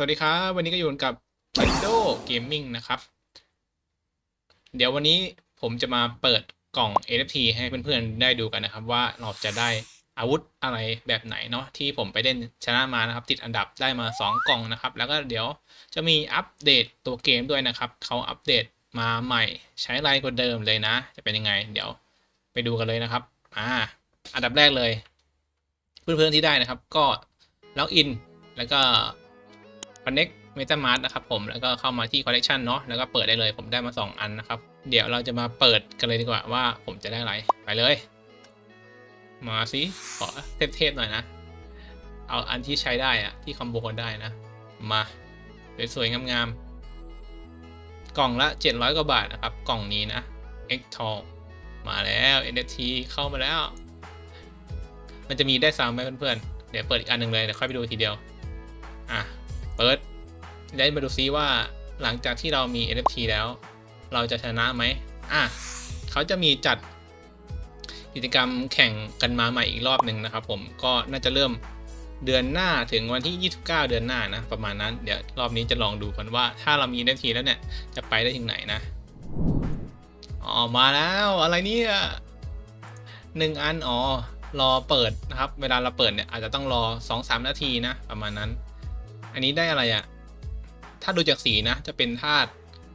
สวัสดีครับ วันนี้ก็อยู่กับ Kendo Gaming นะครับ เดี๋ยววันนี้ผมจะมาเปิดกล่อง NFT ให้เพื่อนๆ ได้ดูกันนะครับ ว่าเราจะได้อาวุธอะไรแบบไหนเนาะที่ผมไปเล่นชนะมานะครับ ติดอันดับได้มา 2 กล่องนะครับ แล้วก็เดี๋ยวจะมีอัปเดตตัวเกมด้วยนะครับ เขาอัปเดตมาใหม่ใช้ไรกว่าเดิมเลยนะ จะเป็นยังไง เดี๋ยวไปดูกันเลยนะครับอ่าอันดับแรกเลย เพื่อนๆที่ได้นะครับ ก็ล็อกอินแล้วก็ Connect MetaMask นะครับผมแล้วก็เข้ามาที่ Collection เนาะแล้วก็เปิดได้เลยผมได้มา 2 อันนะครับ เดี๋ยวเราจะมาเปิดกันเลยดีกว่าว่าผมจะได้อะไร ไปเลย มาสิขอเทพๆหน่อยนะ เอาอันที่ใช้ได้อะที่คอมโบกันได้นะ มาสวยๆงามๆกล่องละ 700 กว่าบาทนะครับ กล่องนี้นะ X t o มาแล้ว NFT เข้ามาแล้ว มันจะมีได้ซ้ำไหมเพื่อนๆเดี๋ยวเปิดอีกอันหนึ่งเลยเดี๋ยวค่อยไปดูทีเดียว อะ เปิดได้มาดูซิว่าหลังจากที่เรามี NFT แล้ว เราจะชนะไหมอะเขาจะมีจัดกิจกรรมแข่งกันมาใหม่อีกรอบหนึ่งนะครับ ผมก็น่าจะเริ่มเดือนหน้าถึงวันที่ 29 เดือนหน้านะประมาณนั้นเดี๋ยวรอบนี้จะลองดูกันว่าถ้าเรามี NFT แล้วเนี่ยจะไปได้ถึงไหนนะอ๋อมาแล้วอะไรเนี่ยหนึ่งอันอ๋อรอเปิดนะครับ เวลาเราเปิดเนี่ยอาจจะต้องรอ 2-3 นาทีนะประมาณนั้น อันนี้ได้อะไรอะ่ะถ้าดูจากสีนะ จะเป็นธาตุ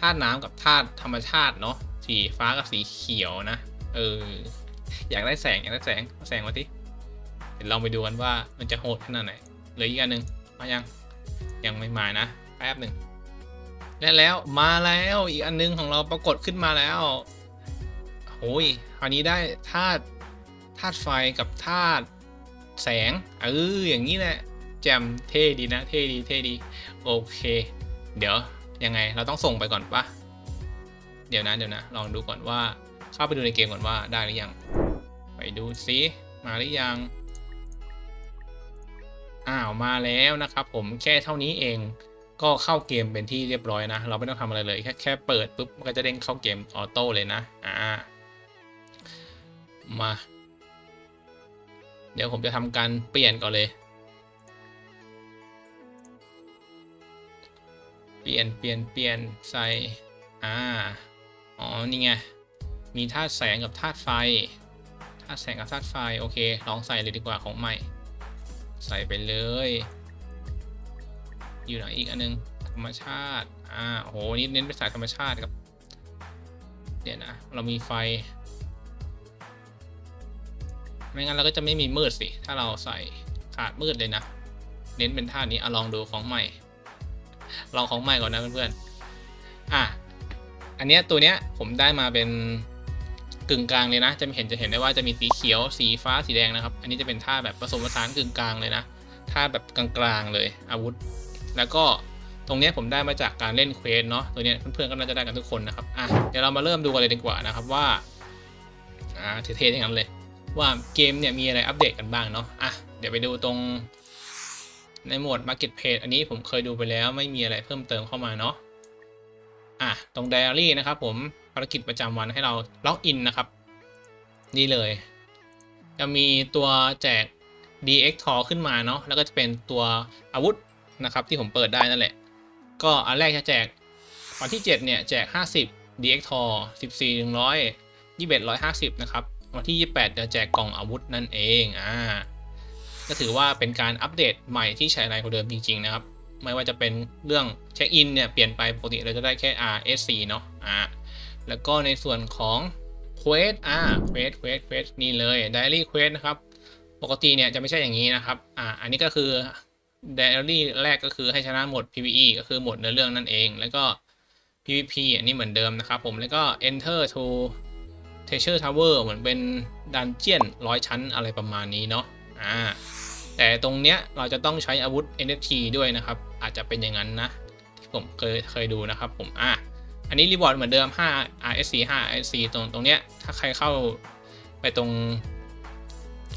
ธาตุน้ำกับธาตุธรรมชาติเนาะสีฟ้ากับสีเขียวนะ เออ อยากได้แสงอยากได้แสงแสงมาทีเดี๋ยวลองไปดูกันว่ามันจะโหดขนาดไหนเหลืออีกอันหนึ่งมายังยังไม่มานะแป๊บหนึ่งและแล้วมาแล้วอีกอันหนึงของเราปรากฏขึ้นมาแล้วโอ้ยคราวนี้ได้ธาตุธาตุไฟกับธาตุแสงเอออย่างนี้แหละ แจมเท่ดีนะ เท่ดีเท่ดี โอเค เดี๋ยวยังไงเราต้องส่งไปก่อนปะเดี๋ยวนะเดี๋ยวนะ ลองดูก่อนว่าเข้าไปดูในเกมก่อนว่าได้หรือยัง ไปดูซิมาหรือยังอ้าวมาแล้วนะครับผมแค่เท่านี้เองก็เข้าเกมเป็นที่เรียบร้อยนะ เราไม่ต้องทำอะไรเลยแค่แค่เปิดปุ๊บมันก็จะเด้งเข้าเกมออโต้เลยนะอ่ามา เดี๋ยวผมจะทำการเปลี่ยนก่อนเลย ปลี่ยนเปลี่ยนเปลี่ยนใส่อ่าอ๋อนี่ไงมีธาตุแสงกับธาตุไฟธาตุแสงกับธาตุไฟโอเคลองใส่เลยดีกว่าของใหม่ ใส่ไปเลย อยู่ไหนอีกอันนึงธรรมชาติอ่าโหนี่เน้นเป็นสายธรรมชาติครับเดี๋ยวนะเรามีไฟไม่งั้นเราก็จะไม่มีมืดสิ ถ้าเราใส่ขาดมืดเลยนะ เน้นเป็นท่านี้อลองดูของใหม่ ลองของใหม่ก่อนนะเพื่อนๆ อะ อันเนี้ยตัวเนี้ยผมได้มาเป็นกึ่งกลางเลยนะ จะเห็นจะเห็นได้ว่าจะมีสีเขียว สีฟ้า สีแดงนะครับ อันนี้จะเป็นท่าแบบผสมผสานกึ่งกลางเลยนะ ท่าแบบกลางๆเลยอาวุธ แล้วก็ตรงเนี้ยผมได้มาจากการเล่นเควสเนาะ ตัวเนี้ยเพื่อนๆก็น่าจะได้กันทุกคนนะครับ อะ เดี๋ยวเรามาเริ่มดูกันเลยดีกว่านะครับว่า อ่าเท่ๆอย่างนั้นเลย ว่าเกมเนี่ยมีอะไรอัปเดตกันบ้างเนาะ อะ เดี๋ยวไปดูตรง ในโหมด Market Page อันนี้ผมเคยดูไปแล้วไม่มีอะไรเพิ่มเติมเข้ามาเนาะอะตรง Diary นะครับผมภารกิจประจำวันให้เราล็อกอินนะครับ นี่เลย จะมีตัวแจก DX t o r ขึ้นมาเนาะแล้วก็จะเป็นตัวอาวุธนะครับที่ผมเปิดได้นั่นแหละ ก็อันแรกจะแจกวันที่ 7 เนี่ย แจก 50 DX t o r 14 100 21 150 นะครับ วันที่ 28 จะแจกกล่องอาวุธนั่นเองอ่า ก็ถือว่าเป็นการอัปเดตใหม่ที่ใช้ไรกว่าเดิมจริงๆนะครับ ไม่ว่าจะเป็นเรื่องเช็คอินเนี่ยเปลี่ยนไปปกติเราจะได้แค่ RSC เนาะอ่าแล้วก็ในส่วนของเควสอ่าเควสเควสเควสนี่เลย Diary Quest นะครับ ปกติเนี่ยจะไม่ใช่อย่างนี้นะครับอ่าอันนี้ก็คือ Diary แรกก็คือให้ชนะหมด PVE ก็คือหมดเนื้อเรื่องนั่นเอง แล้วก็ PVP อันนี้เหมือนเดิมนะครับผมแล้วก็ Enter to Treasure Tower เหมือนเป็นดันเจียนร้อยชั้นอะไรประมาณนี้เนาะอ่า แต่ตรงเนี้ยเราจะต้องใช้อาวุธ NFT ด้วยนะครับ อาจจะเป็นอย่างนั้นนะ ที่ผมเคยเคยดูนะครับผมอะอันนี้รีวอร์ดเหมือนเดิม 5 RSC 5 RSC ตรงตรงเนี้ยถ้าใครเข้าไปตรง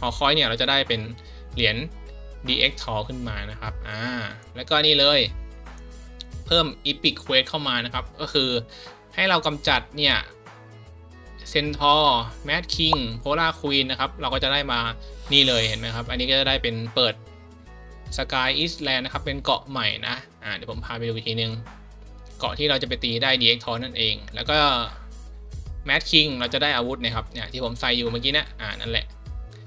หอคอยเนี่ยเราจะได้เป็นเหรียญ DX t o r ขึ้นมานะครับ อ่า แล้วก็นี่เลย เพิ่ม Epic Quest เข้ามานะครับ ก็คือให้เรากำจัดเนี่ย เซนทอร์แมดคิงโพล่าควีนนะครับ เราก็จะได้มานี่เลยเห็นไหมครับ อันนี้ก็จะได้เป็นเปิดสกายอิสแลนด์นะครับ เป็นเกาะใหม่นะ อ่าเดี๋ยวผมพาไปดูอีกทีนึง เกาะที่เราจะไปตีได้ดีเอ็กทอนั่นเอง แล้วก็แมดคิงเราจะได้อาวุธนะครับเนี่ยที่ผมใส่อยู่เมื่อกี้นะอ่านั่นแหละ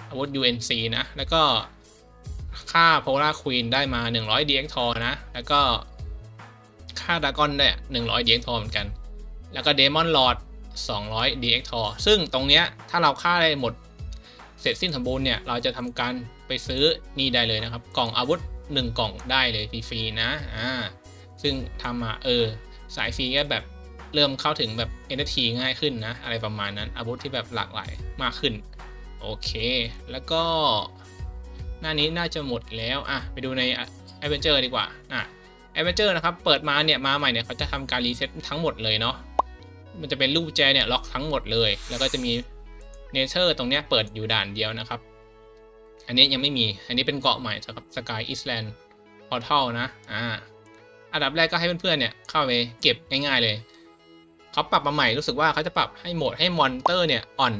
อาวุธ UNC นะ แล้วก็ค่าโพล่าควีนได้มา 100 DX ทอนะ แล้วก็ค่าดากอนได้ 100 DX ทอเหมือนกัน แล้วก็เดมอนลอด 200 DX ทอซึ่งตรงเนี้ยถ้าเราค่าได้หมดเสร็จสิ้นสมบูรณ์เนี่ย เราจะทำการไปซื้อนี่ได้เลยนะครับ กล่องอาวุธ 1 กล่องได้เลยฟรีๆนะอ่าซึ่งทำมาเออ สายฟรีก็แบบเริ่มเข้าถึงแบบ NFT ง่ายขึ้นนะ อะไรประมาณนั้น อาวุธที่แบบหลากหลายมากขึ้น โอเค แล้วก็ หน้านี้น่าจะหมดแล้ว อะ ไปดูใน Adventure ดีกว่า อะ Adventure นะครับ เปิดมาเนี่ย มาใหม่เนี่ย เขาจะทำการรีเซ็ตทั้งหมดเลยเนาะ มันจะเป็นรูปแจเนี่ยล็อกทั้งหมดเลย แล้วก็จะมีเนเธอร์ตรงเนี้ยเปิดอยู่ด่านเดียวนะครับ อันนี้ยังไม่มี อันนี้เป็นเกาะใหม่สำหรับ Sky Island Portal นะ อ่า อันดับแรกก็ให้เพื่อนๆเนี่ยเข้าไปเก็บง่ายๆเลย เขาปรับมาใหม่รู้สึกว่าเขาจะปรับให้โหมดให้มอนเตอร์เนี่ยอ่อน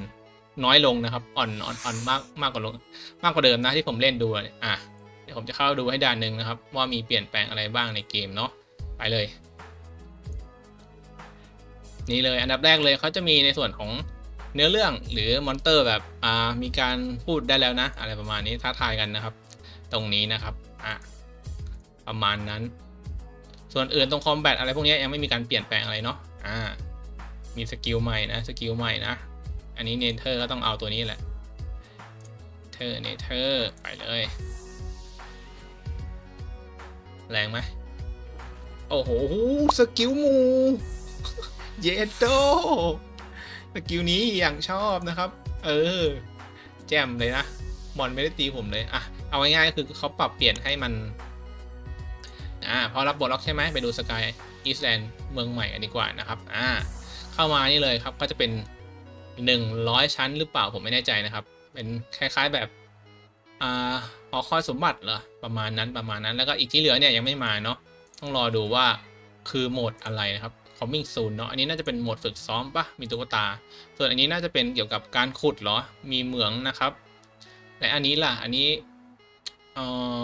น้อยลงนะครับ อ่อนอ่อนอ่อนมากมากกว่าลงมากกว่าเดิมนะที่ผมเล่นดูอะเดี๋ยวผมจะเข้าดูให้ด่านหนึ่งนะครับ ว่ามีเปลี่ยนแปลงอะไรบ้างในเกมเนาะไปเลย นี่เลยอันดับแรกเลยเขาจะมีในส่วนของเนื้อเรื่องหรือมอนเตอร์แบบอ่ามีการพูดได้แล้วนะ อะไรประมาณนี้ท้าทายกันนะครับ ตรงนี้นะครับอะประมาณนั้น ส่วนอื่นตรงคอมแบทอะไรพวกนี้ยังไม่มีการเปลี่ยนแปลงอะไรเนาะอ่ามีสกิลใหม่นะสกิลใหม่นะอันนี้เนเธอร์ก็ต้องเอาตัวนี้แหละเธอเนเธอร์ไปเลย แรงไหมโอ้โหสกิลมู เยโดสกิลนี้อย่างชอบนะครับ เออ แจ่มเลยนะมอนไม่ได้ตีผมเลยอะเอาง่ายๆก็คือเขาปรับเปลี่ยนให้มันอ่าพอรับบทล็อกใช่ไหมไปดูสกายอีสแลนด์เมืองใหม่กันดีกว่านะครับอ่าเข้ามานี่เลยครับก็จะเป็น 100 ชั้นหรือเปล่าผมไม่แน่ใจนะครับ เป็นคล้ายๆแบบอ่าหอคอยสมบัติเหรอประมาณนั้นประมาณนั้นแล้วก็อีกที่เหลือเนี่ยยังไม่มาเนาะต้องรอดูว่าคือโหมดอะไรนะครับ coming soon เนาะอันนี้น่าจะเป็นโหมดฝึกซ้อมปะมีตุ๊กตา ส่วนอันนี้น่าจะเป็นเกี่ยวกับการขุดเหรอ มีเหมืองนะครับและอันนี้ล่ะอันนี้เอ่อ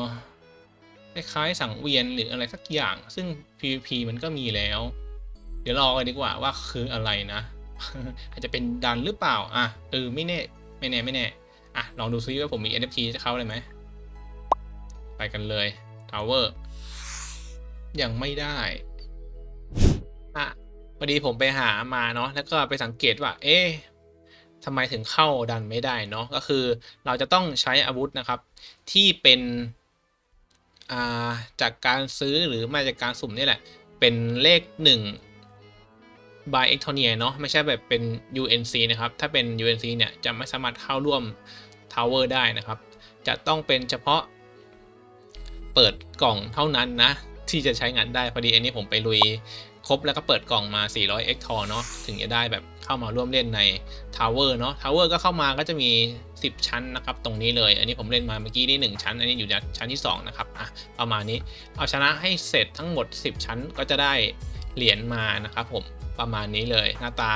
คล้ายๆสังเวียนหรืออะไรสักอย่าง ซึ่ง PVP มันก็มีแล้ว เดี๋ยวรอกันดีกว่าว่าคืออะไรนะ อาจจะเป็นดันหรือเปล่าอะเออไม่แน่ไม่แน่ไม่แน่อะลองดูซิว่าผมมี NFT จะเข้าเลยไหมไปกันเลย Tower ยังไม่ได้ อะพอดีผมไปหามาเนาะแล้วก็ไปสังเกตว่า เอ๊ะทำไมถึงเข้าดันไม่ได้เนาะก็คือเราจะต้องใช้อาวุธนะครับ ที่เป็นาจากการซื้อหรือมาจากการสุ่มนี่แหละ เป็นเลข 1 by e c t o n i a เนาะไม่ใช่แบบเป็น UNC นะครับ ถ้าเป็น UNC เนี่ย จะไม่สามารถเข้าร่วม Tower ได้นะครับ จะต้องเป็นเฉพาะเปิดกล่องเท่านั้นนะ ที่จะใช้งานได้พอดีอันนี้ผมไปลุย ครบแล้วก็เปิดกล่องมา 400 x t o r เนาะถึงจะได้แบบเข้ามาร่วมเล่นใน Tower เนาะ Tower ก็เข้ามาก็จะมี 10 ชั้นนะครับ ตรงนี้เลย อันนี้ผมเล่นมาเมื่อกี้นี่1ชั้น อันนี้อยู่ชั้นที่ 2 นะครับ อะ ประมาณนี้ เอาชนะให้เสร็จทั้งหมด 10 ชั้นก็จะได้เหรียญมานะครับผม ประมาณนี้เลย หน้าตา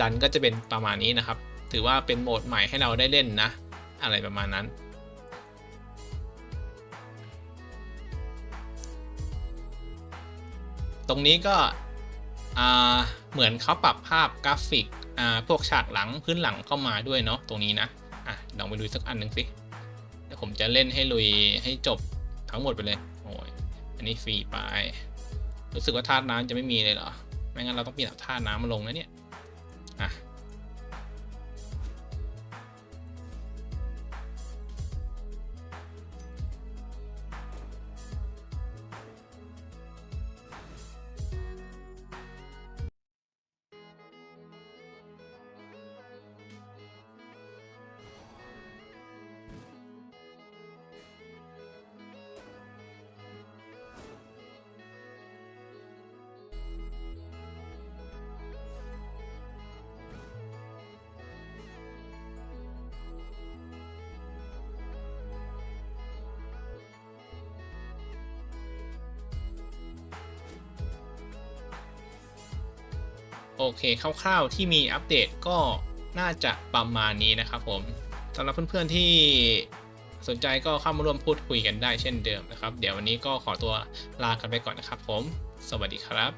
ดันก็จะเป็นประมาณนี้นะครับ ถือว่าเป็นโหมดใหม่ให้เราได้เล่นนะ อะไรประมาณนั้น ตรงนี้ก็เหมือนเขาปรับภาพกราฟิกพวกฉากหลังพื้นหลังเข้ามาด้วยเนาะตรงนี้นะอะลองไปดูสักอันหนึ่งสิเดี๋ยวผมจะเล่นให้ลุยให้จบทั้งหมดไปเลยโอ้ยอันนี้ฟรีไป รู้สึกว่าธาตุน้ำจะไม่มีเลยเหรอไม่งั้นเราต้องเปลี่ยนธาตุน้ำมาลงนะเนี่ยอะ โอเคคร่าวๆที่มีอัปเดตก็น่าจะประมาณนี้นะครับผมสำหรับเพื่อนๆที่สนใจก็เข้ามาร่วมพูดคุยกันได้เช่นเดิมนะครับ เดี๋ยววันนี้ก็ขอตัวลากันไปก่อนนะครับผม สวัสดีครับ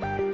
Thank